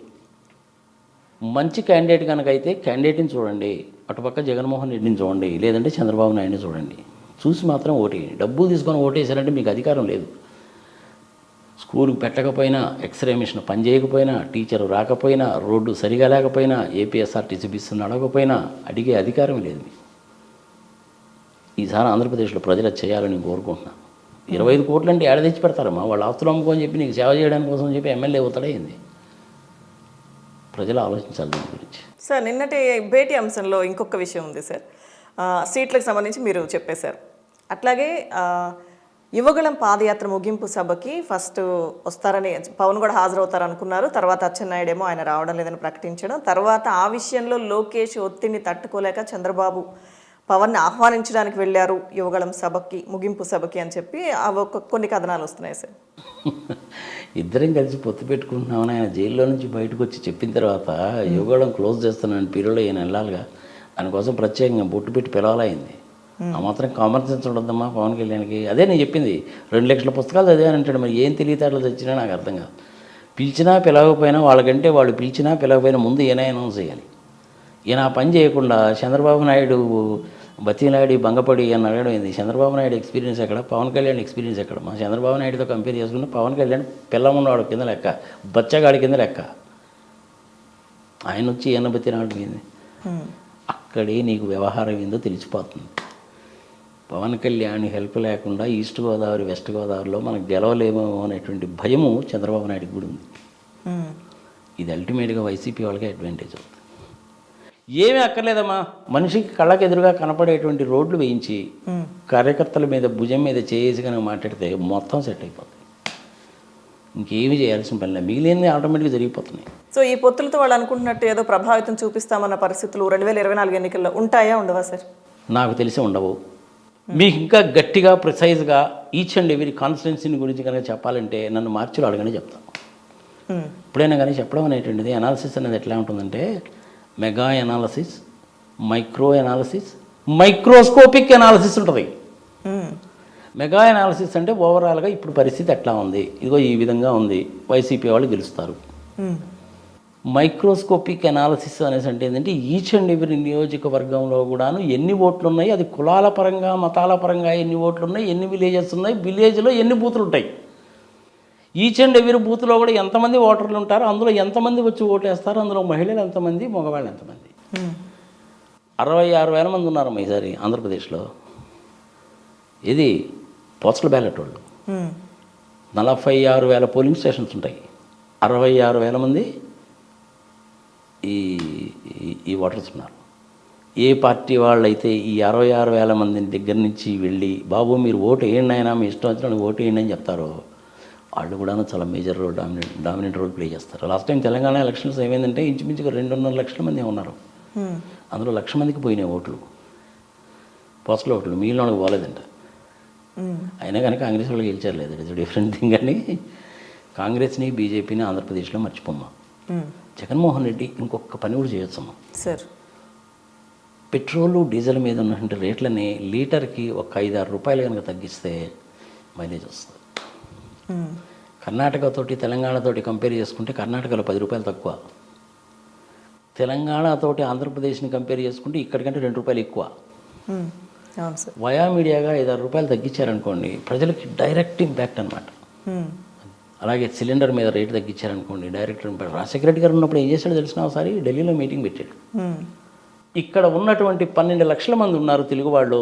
మంచి క్యాండిడేట్ కనుక అయితే క్యాండిడేట్ని చూడండి. అటుపక్క జగన్మోహన్ రెడ్డిని చూడండి. లేదంటే చంద్రబాబు నాయుడిని చూడండి. చూసి మాత్రం ఓటేయండి. డబ్బులు తీసుకొని ఓటేసారంటే మీకు అధికారం లేదు. స్కూల్కి పెట్టకపోయినా ఎక్స్రే మిషన్ పని చేయకపోయినా టీచర్ రాకపోయినా రోడ్డు సరిగా లేకపోయినా ఏపీఎస్ఆర్టీసీ బస్సు నడవకపోయినా అడిగే అధికారం లేదు మీకు ఈసారి ఆంధ్రప్రదేశ్లో ప్రజలు చేయాలని కోరుకుంటున్నాను. ఇరవై ఐదు కోట్లు అంటే ఏడ తెచ్చి పెడతారమ్మా? వాళ్ళు ఆస్తులు అమ్ముకొని చెప్పి నీకు సేవ చేయడానికి కోసం చెప్పి ఎమ్మెల్యే అవుతాడే ప్రజలు ఆలోచించాలి దాని గురించి. సార్ నిన్నటి భేటీ అంశంలో ఇంకొక విషయం ఉంది సార్. సీట్లకు సంబంధించి మీరు చెప్పేశారు. అట్లాగే యువగళం పాదయాత్ర ముగింపు సభకి ఫస్ట్ వస్తారని పవన్ కూడా హాజరవుతారు అనుకున్నారు తర్వాత అచ్చెన్నాయుడేమో ఆయన రావడం లేదని ప్రకటించడం. తర్వాత ఆ విషయంలో లోకేష్ ఒత్తిడిని తట్టుకోలేక చంద్రబాబు పవన్ని ఆహ్వానించడానికి వెళ్ళారు యువగళం సభకి ముగింపు సభకి అని చెప్పి కొన్ని కథనాలు వస్తున్నాయి సార్. *laughs* ఇద్దరం కలిసి పొత్తు పెట్టుకుంటున్నామని ఆయన జైల్లో నుంచి బయటకు వచ్చి చెప్పిన తర్వాత యువగడం క్లోజ్ చేస్తున్నాను పీరియడ్లో ఈయన వెళ్ళాలిగా. దానికోసం ప్రత్యేకంగా బొట్టు పెట్టి పిలవాలైంది ఆ మాత్రం కామన్ సెన్స్ ఉండద్దమ్మా పవన్ కళ్యాణ్కి. అదే నేను చెప్పింది. రెండు లక్షల పుస్తకాలు చదివాను అంటాడు. మరి ఏం తెలియతాట్లు తెచ్చినా నాకు అర్థం కాదు. పిలిచినా పిలవకపోయినా వాళ్ళకంటే వాళ్ళు పిలిచినా పిలవకపోయినా ముందు ఈయన అనౌన్స్ చేయాలి. ఈయన ఆ పని చేయకుండా చంద్రబాబు నాయుడు బతినాయుడు భంగపడి అని అడగడం ఏంది? చంద్రబాబు నాయుడు ఎక్స్పీరియన్స్ ఎక్కడ? పవన్ కళ్యాణ్ ఎక్స్పీరియన్స్ ఎక్కడ మా చంద్రబాబు నాయుడుతో కంపేర్ చేసుకుంటే పవన్ కళ్యాణ్ పిల్లమున్నవాడు కింద లెక్క బచ్చగాడి కింద లెక్క. ఆయన వచ్చి ఈయన బతినాడు. అక్కడే నీకు వ్యవహారం ఏందో తెలిసిపోతుంది. పవన్ కళ్యాణ్ హెల్ప్ లేకుండా ఈస్ట్ గోదావరి వెస్ట్ గోదావరిలో మనకు గెలవలేమో అనేటువంటి భయము చంద్రబాబు నాయుడుకి కూడా ఉంది. ఇది అల్టిమేట్గా వైసీపీ వాళ్ళకే అడ్వాంటేజ్ అవుతుంది. ఏమీ అక్కర్లేదమ్మా. మనిషికి కళ్ళకు ఎదురుగా కనపడేటువంటి రోడ్లు వేయించి. కార్యకర్తల మీద భుజం మీద చేసి కనుక మాట్లాడితే మొత్తం సెట్ అయిపోతుంది. ఇంకేమీ చేయాల్సిన పని లేదు. మిగిలినవి ఆటోమేటిక్గా జరిగిపోతున్నాయి. సో ఈ పొత్తులతో వాళ్ళు అనుకుంటున్నట్టు ఏదో ప్రభావితం చూపిస్తామన్న పరిస్థితులు రెండు వేల ఇరవై నాలుగు ఎన్నికల్లో ఉంటాయా ఉండవా సార్? నాకు తెలిసి ఉండవు. మీకు ఇంకా గట్టిగా ప్రిసైజ్గా ఈచ్ అండ్ ఎవరీ కాన్స్టిట్యున్సీని గురించి కనుక చెప్పాలంటే నన్ను మార్చిలో అడగనే చెప్తాను హ్మ్. ఇప్పుడైనా కానీ చెప్పడం అనేటువంటిది అనాలిసిస్ అనేది ఎట్లా ఉంటుందంటే mega analysis micro analysis microscopic analysis ఉంటుంది. మెగా ఎనాలసిస్ అంటే ఓవరాల్గా ఇప్పుడు పరిస్థితి ఎట్లా ఉంది ఇదిగో ఈ విధంగా ఉంది వైసీపీ వాళ్ళు గెలుస్తారు. మైక్రోస్కోపిక్ అనాలసిస్ అనేసి అంటే ఏంటంటే ఈచ్ అండ్ ఎవరి నియోజకవర్గంలో కూడాను ఎన్ని ఓట్లు ఉన్నాయి అది కులాల పరంగా మతాల పరంగా ఎన్ని ఓట్లు ఉన్నాయి ఎన్ని విలేజెస్ ఉన్నాయి? విలేజ్లో ఎన్ని బూతులు ఉంటాయి? ఈచ్ అండ్ ఎవరి బూత్లో కూడా ఎంతమంది ఓటర్లు ఉంటారు? అందులో ఎంతమంది వచ్చి ఓటేస్తారు? అందులో మహిళలు ఎంతమంది? మగవాళ్ళు ఎంతమంది. అరవై ఆరు వేల మంది ఉన్నారమ్మా ఈసారి ఆంధ్రప్రదేశ్లో. ఇది పోస్టల్ బ్యాలెట్ వాళ్ళు. నలభై ఆరు వేల పోలింగ్ స్టేషన్స్ ఉంటాయి. అరవై ఆరు వేల మంది ఈ ఈ- ఓటర్స్ ఉన్నారు. ఏ పార్టీ వాళ్ళైతే ఈ అరవై ఆరు వేల మంది దగ్గర నుంచి వెళ్ళి బాబు మీరు ఓటు వేయండి అయినా మీ ఇష్టం వచ్చిన ఓటు వేయండి అని చెప్తారో వాళ్ళు కూడా చాలా major role dominate dominate role play చేస్తారు. లాస్ట్ టైం తెలంగాణ ఎలక్షన్స్ ఏమైందంటే ఇంచుమించుగా రెండున్నర లక్షల మంది ఉన్నారు. అందులో లక్ష మందికి పోయినాయి ఓట్లు. పోస్టల్ ఓట్లు. మిగిలిన వాళ్ళకి పోలేదంట. అయినా కానీ కాంగ్రెస్ వాళ్ళు గెలిచారు లేదు. ఇట్స్ డిఫరెంట్ థింగ్ కానీ కాంగ్రెస్ని బీజేపీని ఆంధ్రప్రదేశ్లో మర్చిపోమ్మా. జగన్మోహన్ రెడ్డి ఇంకొక పని కూడా చేయొచ్చమ్మా సార్. పెట్రోలు డీజిల్ మీద ఉన్నటువంటి రేట్లని లీటర్కి ఒక ఐదు ఆరు రూపాయలు కనుక తగ్గిస్తే మైలేజ్ వస్తుంది. కర్ణాటకతోటి తెలంగాణతోటి కంపేర్ చేసుకుంటే కర్ణాటకలో పది రూపాయలు తక్కువ. తెలంగాణతోటి ఆంధ్రప్రదేశ్ని కంపేర్ చేసుకుంటే ఇక్కడికంటే రెండు రూపాయలు ఎక్కువ. వయా మీడియాగా ఐదారు రూపాయలు తగ్గించారనుకోండి ప్రజలకి డైరెక్ట్ ఇంపాక్ట్ అనమాట. అలాగే సిలిండర్ మీద రేటు తగ్గించారనుకోండి డైరెక్ట్ ఇంపాక్ట్ రాజశేఖర రెడ్డి గారు ఉన్నప్పుడు ఏం చేశాడో తెలిసిన ఒకసారి ఢిల్లీలో మీటింగ్ పెట్టాడు. ఇక్కడ ఉన్నటువంటి పన్నెండు లక్షల మంది ఉన్నారు తెలుగు వాళ్ళు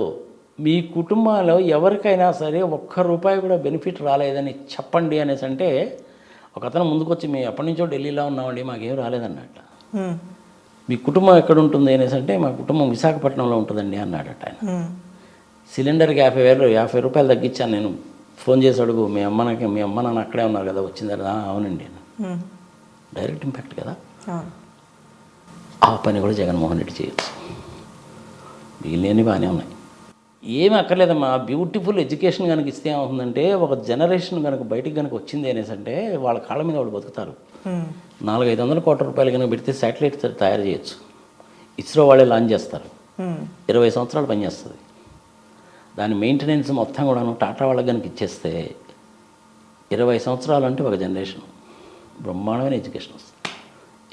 మీ కుటుంబాల్లో ఎవరికైనా సరే ఒక్క రూపాయి కూడా బెనిఫిట్ రాలేదని చెప్పండి అనేసి అంటే ఒక అతను ముందుకొచ్చి మేము ఎప్పటి నుంచో ఢిల్లీలో ఉన్నామండి మాకేం రాలేదన్నట్ట. మీ కుటుంబం ఎక్కడ ఉంటుంది అనేసి అంటే మా కుటుంబం విశాఖపట్నంలో ఉంటుందండి అన్నాడట ఆయన. సిలిండర్కి యాభై వేలు యాభై రూపాయలు తగ్గించాను నేను ఫోన్ చేసి అడుగు మీ అమ్మకి మీ అమ్మ నాన్న అక్కడే ఉన్నారు కదా వచ్చింది కదా? అవునండి. డైరెక్ట్ ఇంపాక్ట్ కదా? ఆ. పని కూడా జగన్మోహన్ రెడ్డి చేయొచ్చు. మిగిలినవి బాగానే ఉన్నాయి. ఏమి అక్కర్లేదమ్మా బ్యూటిఫుల్ ఎడ్యుకేషన్ కనుక ఇస్తే ఏమవుతుందంటే ఒక జనరేషన్ కనుక బయటికి కనుక వచ్చింది అనేసి అంటే వాళ్ళ కాళ్ళ మీద వాళ్ళు బతుకుతారు. నాలుగైదు వందల కోట్ల రూపాయలు కనుక పెడితే శాటిలైట్ తయారు చేయొచ్చు. ఇస్రో వాళ్ళే లాంచ్ చేస్తారు. ఇరవై సంవత్సరాలు పనిచేస్తుంది. దాని మెయింటెనెన్స్ మొత్తం కూడాను టాటా వాళ్ళకి కనుక ఇచ్చేస్తే ఇరవై సంవత్సరాలు అంటే ఒక జనరేషన్ బ్రహ్మాండమైన ఎడ్యుకేషన్ వస్తుంది.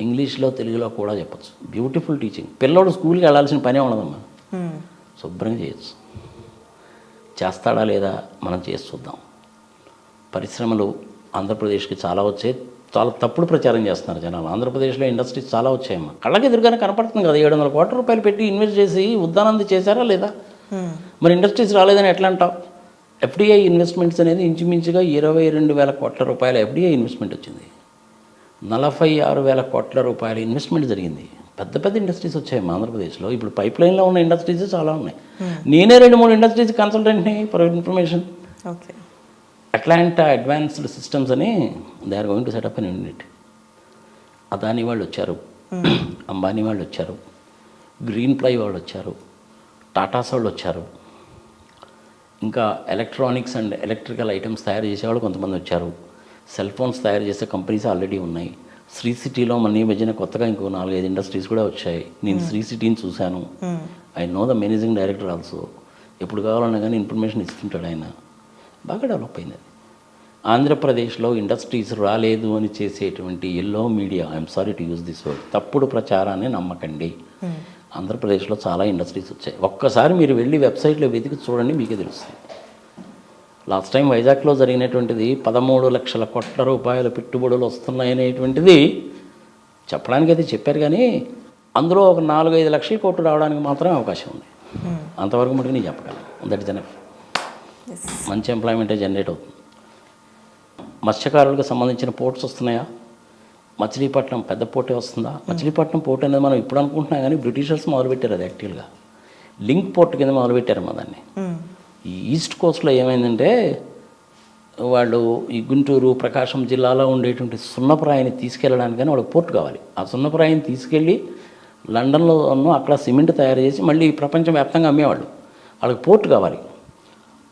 ఇంగ్లీష్లో తెలుగులో కూడా చెప్పచ్చు. బ్యూటిఫుల్ టీచింగ్ పిల్లోడు స్కూల్కి వెళ్ళాల్సిన పనే ఉండదమ్మా. శుభ్రంగా చేయొచ్చు. చేస్తాడా లేదా మనం చేసి చూద్దాం. పరిశ్రమలు ఆంధ్రప్రదేశ్కి చాలా వచ్చాయి. చాలా తప్పుడు ప్రచారం చేస్తున్నారు జనాలు. ఆంధ్రప్రదేశ్లో ఇండస్ట్రీస్ చాలా వచ్చాయమ్మా. కళ్ళకి ఎదురుగానే కనపడుతుంది కదా ఏడు వందల కోట్ల రూపాయలు పెట్టి ఇన్వెస్ట్ చేసి ఉద్దానంది చేశారా లేదా. మరి ఇండస్ట్రీస్ రాలేదని ఎట్లా అంటావు? ఎఫ్డిఐ ఇన్వెస్ట్మెంట్స్ అనేది ఇంచుమించుగా ఇరవై రెండు వేల కోట్ల రూపాయల ఎఫ్డిఐ ఇన్వెస్ట్మెంట్ వచ్చింది. నలభై ఆరు వేల కోట్ల రూపాయల ఇన్వెస్ట్మెంట్ జరిగింది. పెద్ద పెద్ద ఇండస్ట్రీస్ వచ్చాయి మా ఆంధ్రప్రదేశ్లో. ఇప్పుడు పైప్ లైన్లో ఉన్న ఇండస్ట్రీస్ చాలా ఉన్నాయి. నేనే రెండు మూడు industries కన్సల్టెంట్ని for information Atlanta advanced systems అని they are going to set up an unit Adani వాళ్ళు వచ్చారు. అంబానీ వాళ్ళు వచ్చారు. గ్రీన్ ప్లై వాళ్ళు వచ్చారు. టాటాస్ వాళ్ళు వచ్చారు. ఇంకా ఎలక్ట్రానిక్స్ అండ్ ఎలక్ట్రికల్ ఐటమ్స్ తయారు చేసేవాళ్ళు కొంతమంది వచ్చారు. సెల్ ఫోన్స్ తయారు చేసే కంపెనీస్ ఆల్రెడీ ఉన్నాయి. శ్రీ సిటీలో మన మధ్యన కొత్తగా ఇంకో నాలుగైదు ఇండస్ట్రీస్ కూడా వచ్చాయి. నేను శ్రీ సిటీని చూశాను. I know the managing director also ఎప్పుడు కావాలన్నా కానీ ఇన్ఫర్మేషన్ ఇస్తుంటాడు ఆయన. బాగా డెవలప్ అయింది అది ఆంధ్రప్రదేశ్లో ఇండస్ట్రీస్ రాలేదు అని చేసేటువంటి yellow media I'm sorry to use this word తప్పుడు ప్రచారాన్ని నమ్మకండి. ఆంధ్రప్రదేశ్లో చాలా ఇండస్ట్రీస్ వచ్చాయి. ఒక్కసారి మీరు వెళ్ళి వెబ్సైట్లో వెతికి చూడండి మీకే తెలుస్తుంది లాస్ట్ టైం వైజాగ్లో జరిగినటువంటిది పదమూడు లక్షల కోట్ల రూపాయల పెట్టుబడులు వస్తున్నాయనేటువంటిది చెప్పడానికి అయితే చెప్పారు కానీ అందులో ఒక నాలుగు ఐదు లక్షల కోట్లు రావడానికి మాత్రమే అవకాశం ఉంది. అంతవరకు మటుకు నేను చెప్పగలను. That enough. మంచి ఎంప్లాయ్మెంటే జనరేట్ అవుతుంది. మత్స్యకారులకు సంబంధించిన పోర్ట్స్ వస్తున్నాయా? మచిలీపట్నం పెద్ద పోర్టే వస్తుందా? మచిలీపట్నం పోర్ట్ అనేది మనం ఇప్పుడు అనుకుంటున్నాం కానీ బ్రిటిషర్స్ మొదలుపెట్టారు అది యాక్చువల్గా. లింక్ పోర్ట్ కింద మొదలుపెట్టారు మా దాన్ని. ఈ ఈస్ట్ కోస్ట్లో ఏమైందంటే వాళ్ళు ఈ గుంటూరు ప్రకాశం జిల్లాలో ఉండేటువంటి సున్నప్రాయిని తీసుకెళ్ళడానికని వాళ్ళకి పోర్ట్ కావాలి. ఆ సున్నప్రాయిని తీసుకెళ్ళి లండన్లో అక్కడ సిమెంట్ తయారు చేసి మళ్ళీ ప్రపంచవ్యాప్తంగా అమ్మేవాళ్ళు. వాళ్ళకి పోర్ట్ కావాలి.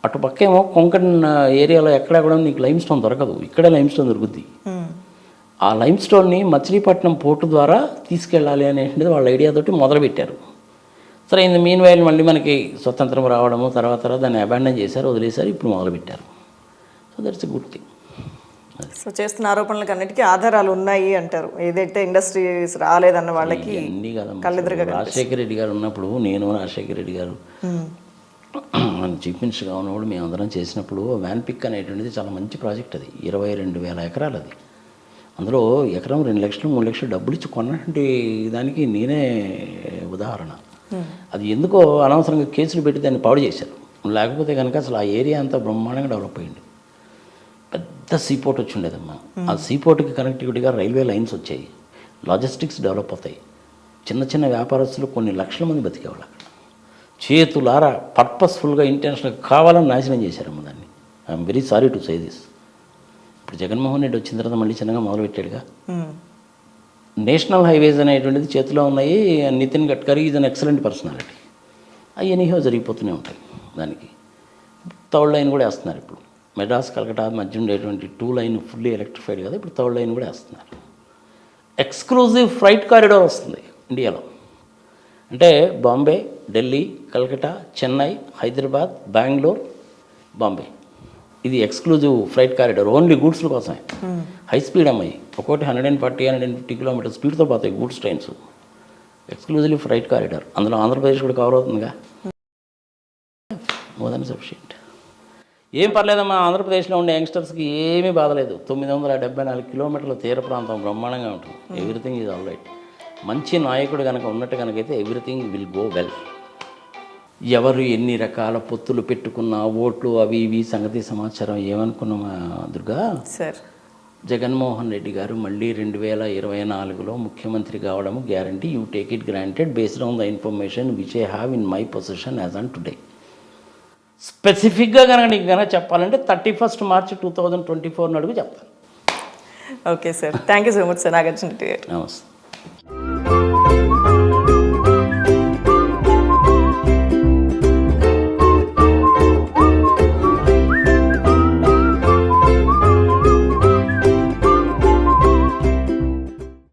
అటు పక్కేమో కొంకణ్ ఏరియాలో ఎక్కడ కూడా నీకు లైమ్ స్టోన్ దొరకదు. ఇక్కడే లైమ్ స్టోన్ దొరుకుద్ది ఆ లైమ్ స్టోన్ని మచిలీపట్నం పోర్టు ద్వారా తీసుకెళ్ళాలి అనేటువంటిది వాళ్ళ ఐడియా తోటి మొదలుపెట్టారు. సరే ఇంత మీన్ వైల్ మళ్ళీ మనకి స్వతంత్రం రావడము తర్వాత తర్వాత దాన్ని అబాండన్ చేశారు వదిలేశారు ఇప్పుడు మొదలుపెట్టారు. So that's a good thing so చేస్తున్న ఆరోపణలకు అన్నిటికీ ఆధారాలు ఉన్నాయి అంటారు. ఏదైతే ఇండస్ట్రీస్ రాలేదన్న వాళ్ళకి రాజశేఖర రెడ్డి గారు ఉన్నప్పుడు నేను రాజశేఖర రెడ్డి గారు మన చీఫ్ మినిస్టర్గా ఉన్నప్పుడు మేము అందరం చేసినప్పుడు వ్యాన్ పిక్ అనేటువంటిది చాలా మంచి ప్రాజెక్ట్ అది. ఇరవై రెండు వేల ఎకరాలు అది. అందులో ఎకరం రెండు లక్షలు మూడు లక్షలు డబ్బులు ఇచ్చి కొన్నటువంటి దానికి నేనే ఉదాహరణ. అది ఎందుకో అనవసరంగా కేసులు పెట్టి దాన్ని పాడు చేశారు. లేకపోతే కనుక అసలు ఆ ఏరియా అంతా బ్రహ్మాండంగా డెవలప్ అయింది. పెద్ద సీపోర్ట్ వచ్చి ఉండేదమ్మా. ఆ సీపోర్ట్కి కనెక్టివిటీగా రైల్వే లైన్స్ వచ్చాయి. లాజిస్టిక్స్ డెవలప్ అవుతాయి. చిన్న చిన్న వ్యాపారస్తులు కొన్ని లక్షల మంది బతికేవాళ్ళు అక్కడ. చేతులారా పర్పస్ఫుల్గా ఇంటెన్షనల్గా కావాలని నాశనం చేశారమ్మ దాన్ని. I'm very sorry to say this. ఇప్పుడు జగన్మోహన్ రెడ్డి వచ్చిన తర్వాత మళ్ళీ చిన్నగా మొదలుపెట్టాడుగా. నేషనల్ హైవేస్ అనేటువంటిది చేతిలో ఉన్నాయి Nitin Gadkari is an excellent personality అవి ఎనీహో జరిగిపోతూనే ఉంటాయి దానికి. థర్డ్ లైన్ కూడా వేస్తున్నారు ఇప్పుడు. మెడ్రాస్ కలకటా మధ్య ఉండేటువంటి టూ లైన్ ఫుల్లీ ఎలక్ట్రిఫైడ్ కదా ఇప్పుడు థర్డ్ లైన్ కూడా వేస్తున్నారు. ఎక్స్క్లూజివ్ ఫ్రైట్ కారిడార్ వస్తుంది ఇండియాలో. అంటే బాంబే ఢిల్లీ కలకటా చెన్నై హైదరాబాద్ బెంగళూరు బాంబే. ఇది ఎక్స్క్లూజివ్ ఫ్రైట్ కారిడార్ ఓన్లీ గూడ్స్ల కోసమే. హై స్పీడ్ అమ్మాయి ఒక్కోటి hundred and forty hundred and fifty kilometre స్పీడ్తో పోతాయి goods trains exclusively freight corridor అందులో ఆంధ్రప్రదేశ్ కూడా కవర్ అవుతుందిగా. మోర్ దెన్ సఫిషియంట్ ఏం పర్లేదమ్మా ఆంధ్రప్రదేశ్లో ఉండే యంగ్స్టర్స్కి ఏమీ బాధలేదు తొమ్మిది వందల డెబ్బై నాలుగు కిలోమీటర్ల తీర ప్రాంతం బ్రహ్మాండంగా ఉంటుంది. ఎవ్రీథింగ్ ఈజ్ ఆల్ రైట్ మంచి నాయకుడు కనుక ఉన్నట్టు కనుకైతే ఎవ్రీథింగ్ విల్ గో వెల్ ఎవరు ఎన్ని రకాల పొత్తులు పెట్టుకున్నా ఓట్లు అవి ఇవి సంగతి సమాచారం ఏమనుకున్నామా దుర్గా? సార్. జగన్మోహన్ రెడ్డి గారు మళ్ళీ రెండు వేల ఇరవై నాలుగులో ముఖ్యమంత్రి కావడం guarantee. You take it granted based on the information which I have in my position as on today. స్పెసిఫిక్గా కనుక నీకు కనుక చెప్పాలంటే thirty first March two thousand twenty four నడుగు చెప్తాను. Okay sir. Thank you so much sir. Nagarjuna నమస్తే.